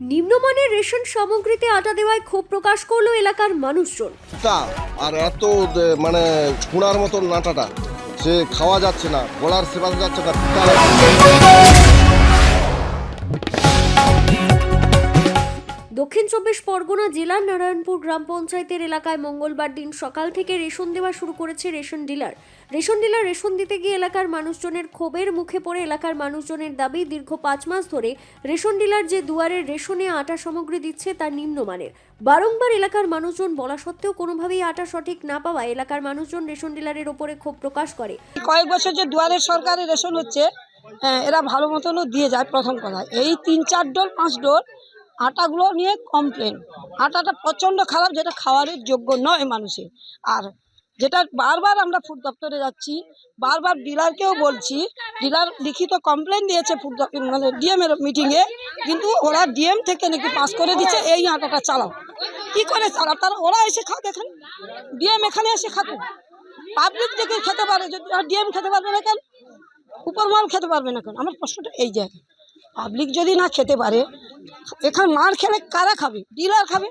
নিম্নমানের রেশন সামগ্রীতে আটা দেওয়ায় ক্ষোভ প্রকাশ করল এলাকার মানুষজন তা, আর এত মানে ছোঁড়ার মতন নাটাটা সে খাওয়া যাচ্ছে না, গলার সেবা যাচ্ছে না। দক্ষিণ চব্বিশ পরগনা জেলার নারায়ণপুর গ্রাম পঞ্চায়েতের এলাকায় মঙ্গলবার দিন সকাল থেকে রেশন দেওয়া শুরু করেছে ration dealer. Ration dealer ration দিতে গিয়ে এলাকার মানুষজনের ক্ষোভের মুখে পড়ে এলাকার মানুষজনের দাবি দীর্ঘ পাঁচ মাস ধরে রেশন ডিলার যে দুয়ারের রেশনে আটা সামগ্রী দিচ্ছে তা নিম্নমানের। বারংবার এলাকার মানুষজন বলা সত্ত্বেও কোনোভাবেই আটা সঠিক না পাওয়ায় এলাকার মানুষজন রেশন ডিলারের ওপরে ক্ষোভ প্রকাশ করে। কয়েক বছর যে দুয়ারের সরকারি রেশন হচ্ছে হ্যাঁ, এরা ভালো মতনও দিয়ে যায় প্রথম কথা। এই তিন চার ডোল পাঁচ ডোল আটাগুলো নিয়ে কমপ্লেন আটাটা প্রচণ্ড খারাপ, যেটা খাওয়ারের যোগ্য নয় মানুষের। আর যেটা বারবার আমরা ফুড দপ্তরে যাচ্ছি, বারবার ডিলারকেও বলছি ডিলার লিখিত কমপ্লেন দিয়েছে ফুড মানে ডিএমের মিটিংয়ে কিন্তু ওরা ডিএম থেকে নাকি পাস করে দিচ্ছে, এই আটাটা চালাও। কি করে চালাও? তারা ওরা এসে খাক এখানে। ডিএম এখানে এসে খাক পাবলিক থেকে খেতে পারে, যদি ডিএম খেতে পারবে না কেন? উপরমাল খেতে পারবে না কেন? আমার প্রশ্নটা এই জায়গায়। পাবলিক যদি না খেতে পারে, এখানে মার খেলে কারা খাবে? ডিলার খাবে?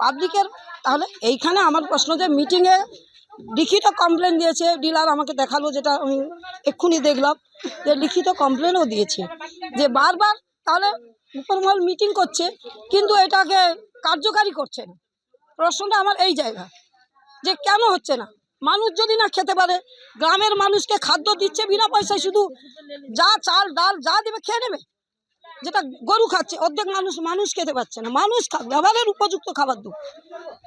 পাবলিকের তাহলে এইখানে আমার প্রশ্ন যে মিটিংয়ে লিখিত কমপ্লেন দিয়েছে ডিলার আমাকে দেখাল যেটা আমি এক্ষুনি দেখলাম, যে লিখিত কমপ্লেনও দিয়েছে। যে বারবার তাহলে উপরমহল মিটিং করছে, কিন্তু এটাকে কার্যকারী করছে না। প্রশ্নটা আমার এই জায়গা, যে কেন হচ্ছে না? মানুষ যদি না খেতে পারে, গ্রামের মানুষকে খাদ্য দিচ্ছে বিনা পয়সায় শুধু যা চাল, ডাল যা দেবে, খেয়ে নেবে। যেটা গরু খাচ্ছে, অর্ধেক মানুষ মানুষ খেতে পারছে না। মানুষ খাবে ব্যবহারের উপযুক্ত খাবার দু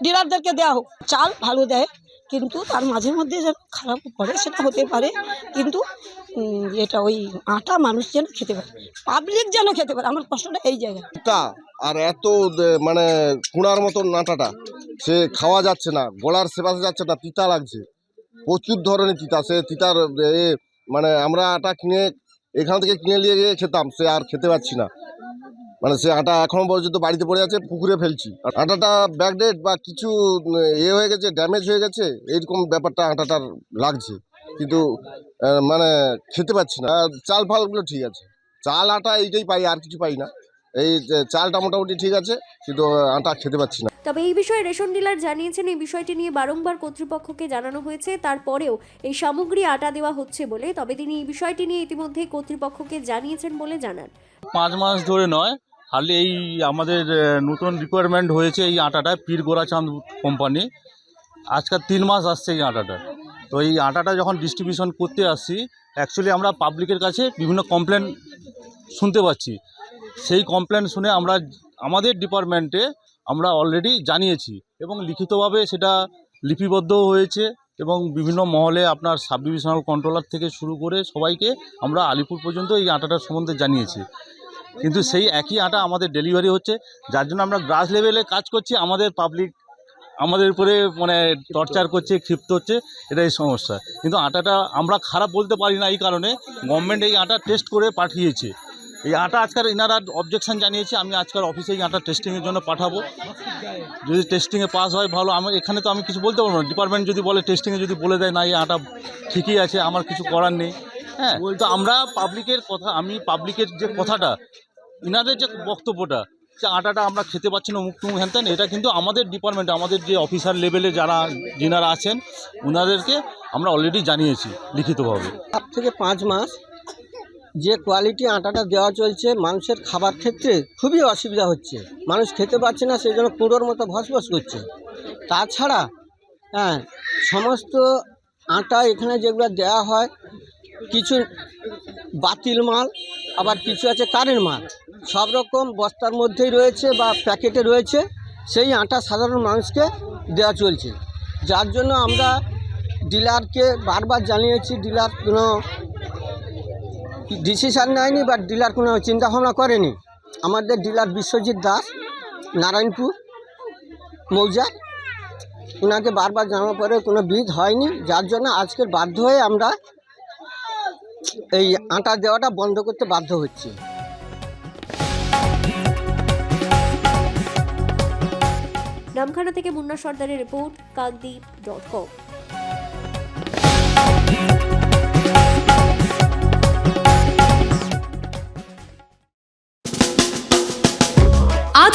ডিলারদেরকে দেওয়া হোক। চাল ভালো দেয়, কিন্তু তার মাঝে মধ্যে যেন খারাপ পড়ে, সেটা হতে পারে, কিন্তু এটা ওই আটা মানুষ যেন খেতে পারে পাবলিক যেন খেতে পারে। আমার প্রশ্নটা এই জায়গায়। আর এত মানে কুড়ার মতন নাটাটা সে খাওয়া যাচ্ছে না, গলার সেবা যাচ্ছে না, তিতা লাগছে। প্রচুর ধরনের তিতা, সে তিতার মানে আমরা আটা কিনে এখান থেকে কিনে নিয়ে গিয়ে খেতাম, সে আর খেতে পারছি না। মানে সে আটা এখনও পর্যন্ত বাড়িতে পড়ে আছে, পুকুরে ফেলছি। আটাটা ব্যাকডেট বা কিছু এ হয়ে গেছে, ড্যামেজ হয়ে গেছে, এইরকম ব্যাপারটা আটাটার লাগছে। কিন্তু মানে খেতে পাচ্ছি না। চাল ফালগুলো ঠিক আছে। চাল, আটা এইটাই পাই, আর কিছু পাই না। এই চালটা মোটামুটি ঠিক আছে কিন্তু আটা খেতে পাচ্ছি না। তবে এই বিষয়ে রেশন ডিলার জানিয়েছেন এই বিষয়টি নিয়ে বারংবার কর্তৃপক্ষকে জানানো হয়েছে। তারপরেও এই সামগ্রী আটা দেওয়া হচ্ছে বলে তবে তিনি এই বিষয়টি নিয়ে ইতিমধ্যেই কর্তৃপক্ষকে জানিয়েছেন বলে জানান। পাঁচ মাস ধরে নয় হার্লি এই আমাদের নতুন রিকোয়ারমেন্ট হয়েছে এই আটাটা পীর গোরাচাঁদ কোম্পানি আজকাল তিন মাস আসছে এই আটাটা। তো এই আটাটা যখন ডিস্ট্রিবিউশন করতে আসছি অ্যাকচুয়ালি আমরা পাবলিকের কাছে বিভিন্ন কমপ্লেন শুনতে পাচ্ছি। সেই কমপ্লেন শুনে আমরা আমাদের ডিপার্টমেন্টে আমরা অলরেডি জানিয়েছি এবং লিখিতভাবে সেটা লিপিবদ্ধও হয়েছে এবং বিভিন্ন মহলে আপনার সাব ডিভিশনাল কন্ট্রোলার থেকে শুরু করে সবাইকে আমরা আলিপুর পর্যন্ত এই আটাটার সম্বন্ধে জানিয়েছি। কিন্তু সেই একই আটা আমাদের ডেলিভারি হচ্ছে, যার জন্য আমরা গ্রাস লেভেলে কাজ করছি, আমাদের পাবলিক আমাদের উপরে মানে টর্চার করছে, ক্ষিপ্ত হচ্ছে, এটাই সমস্যা। কিন্তু আটাটা আমরা খারাপ বলতে পারি না এই কারণে গভর্নমেন্ট এই আটা টেস্ট করে পাঠিয়েছে। এই আটা আজকাল ইনারা অবজেকশন জানিয়েছে আমি আজকাল অফিসে এই আটা টেস্টিংয়ের জন্য পাঠাবো। যদি টেস্টিংয়ে পাস হয় ভালো। আমার এখানে তো আমি কিছু বলতে পারব না। ডিপার্টমেন্ট যদি বলে টেস্টিংয়ে যদি বলে দেয় না এই আটা ঠিকই আছে আমার কিছু করার নেই। হ্যাঁ তো আমরা পাবলিকের কথা আমি পাবলিকের যে কথাটা ইনাদের যে বক্তব্যটা যে আটাটা আমরা খেতে পাচ্ছি না টুক হ্যান ত্যান, এটা কিন্তু আমাদের ডিপার্টমেন্ট আমাদের যে অফিসার লেভেলে যারা যিনারা আছেন ওনাদেরকে আমরা অলরেডি জানিয়েছি লিখিতভাবে। চার থেকে পাঁচ মাস যে কোয়ালিটি আটাটা দেওয়া চলছে মানুষের খাবার ক্ষেত্রে খুবই অসুবিধা হচ্ছে। মানুষ খেতে পারছে না, সেই জন্য কুঁড়োর মতো ভসভস করছে। তাছাড়া হ্যাঁ সমস্ত আটা এখানে যেগুলো দেওয়া হয়, কিছু বাতিল মাল, আবার কিছু আছে কারেন্ট মাল। সব রকম বস্তার মধ্যেই রয়েছে বা প্যাকেটে রয়েছে, সেই আটা সাধারণ মানুষকে দেওয়া চলছে। যার জন্য আমরা ডিলারকে বারবার জানিয়েছি, ডিলার কোনো ডিসিশান নেয়নি বা ডিলার কোনো চিন্তাভাবনা করেনি। আমাদের ডিলার বিশ্বজিৎ দাস, নারায়ণপুর, মৌজা। ওনাকে বারবার জানার পরে কোনো বিদ হয়নি, যার জন্য আজকের বাধ্য হয়ে আমরা এই আটা দেওয়াটা বন্ধ করতে বাধ্য হচ্ছি। নামখানা থেকে মুন্না সর্দারের রিপোর্ট, কাকদ্বীপ ডট কম